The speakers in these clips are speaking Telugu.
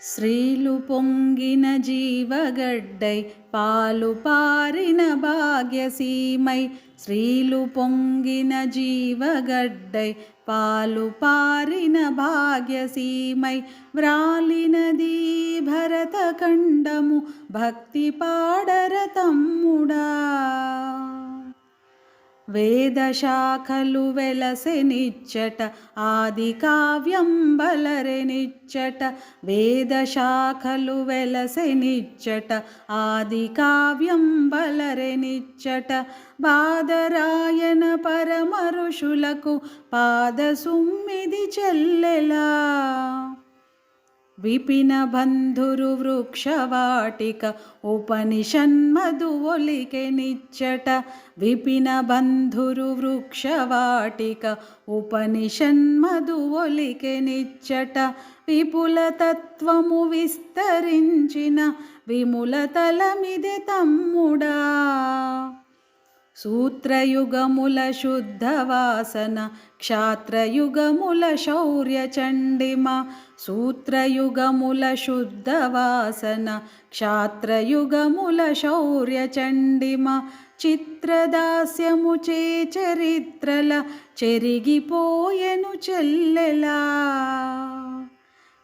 శ్రీలు పొంగిన జీవగడ్డై పాలు పారిన భాగ్యసీమై శ్రీలు పొంగిన జీవగడ్డై పాలు పారిన భాగ్యసీమై వ్రాలినది భరతఖండము భక్తి పాడర తమ్ముడా. వేదశాఖలు వెలసెనిచ్చట ఆది కావ్యం బలరెనిచ్చట వేదశాఖలు వెలసెనిచ్చట ఆది కావ్యం బలరెనిచ్చట బాదరాయణ పరమ ఋషులకు పాదసుమ్మిది చెల్లెలా? విపిన బంధురు వృక్షవాటిక ఉపనిషన్మధు ఒలికె నిచ్చట. విపిన బంధురు వృక్షవాటిక ఉపనిషన్మధు ఒలికె నిచ్చట. విపుల తత్వము విస్తరించిన విముల తలమిది తమ్ముడా. సూత్రయుగముల శుద్ధవాసన క్షాత్రయుగముల శౌర్య చండిమ సూత్రయుగముల శుద్ధవాసన క్షాత్రయుగముల శౌర్యచండిమ. చిత్రదాస్యము చే చరిత్రల చెరిగిపోయెను చెల్లెలా.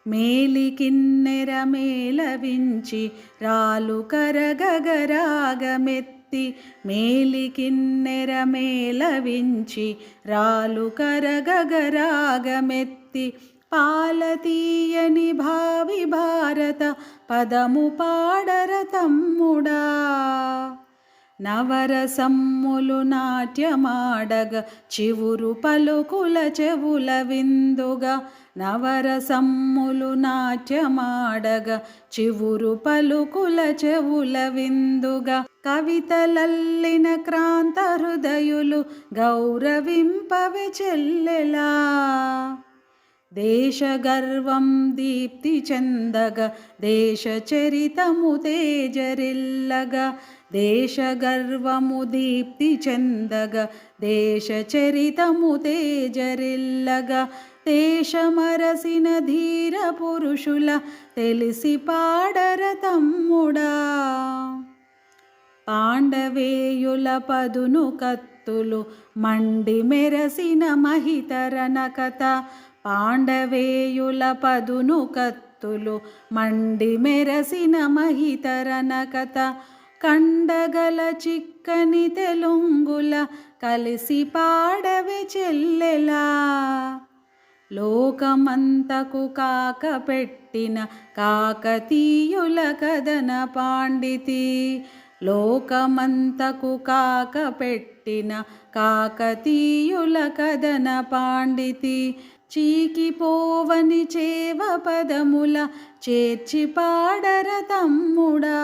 మేలికిన్నెర మేలవించి రాలు కరగగరాగమెత్ మేలికిన్నెర మేలవించి రాలు కరగగరాగమెత్తి పాలతీయని భావి భారత పదము పాడర తమ్ముడా. నవరసమ్ములు నాట్యమాడగ చివురు పలుకుల చెవుల విందుగా నవరసమ్ములు నాట్యమాడగ చివురు పలుకుల చెవుల విందుగా కవితలల్లిన క్రాంత హృదయులు గౌరవింపవి చెల్లెలా. దేశగర్వం దీప్తి చెందగ దేశ చరితము తేజరిల్లగ దేశగర్వము దీప్తి చెందగ దేశ చరితము తేజరిల్లగ దేశమరసిన ధీర పురుషుల తెలిసి పాడర తమ్ముడా. పాండవేయుల పదును కత్తులు మండి మెరసిన మహితరన కథ. పాండవేయుల పదును కత్తులు మండి మెరసిన మహితరన కథ. కండగల చిక్కని తెలుంగుల కలిసి పాడవి చెల్లెలా. లోకమంతకు కాక పెట్టిన కాకతీయుల కథన పాండితి. లోకమంతకు కాక పెట్టిన కాకతీయుల కథన పాండితి చీకిపోవని చేవ పదముల చేర్చి పాడర తమ్ముడా.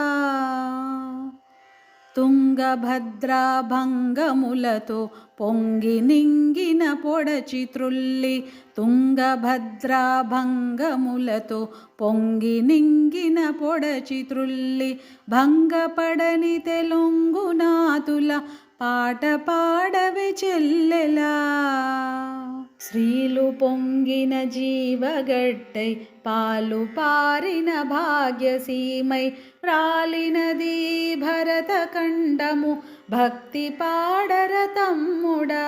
తుంగభద్రాభంగములతో పొంగి నింగిన పొడచి త్రుల్లి తుంగభద్రాభంగములతో పొంగి నింగిన పొడచి త్రుల్లి భంగపడని తెలుంగునాతుల పాట పాడవి చెల్లెలా. శ్రీలు పొంగిన జీవగడ్డై పాలు పారిన భాగ్యసీమై రాలినది భరతఖండము భక్తి పాడర తమ్ముడా.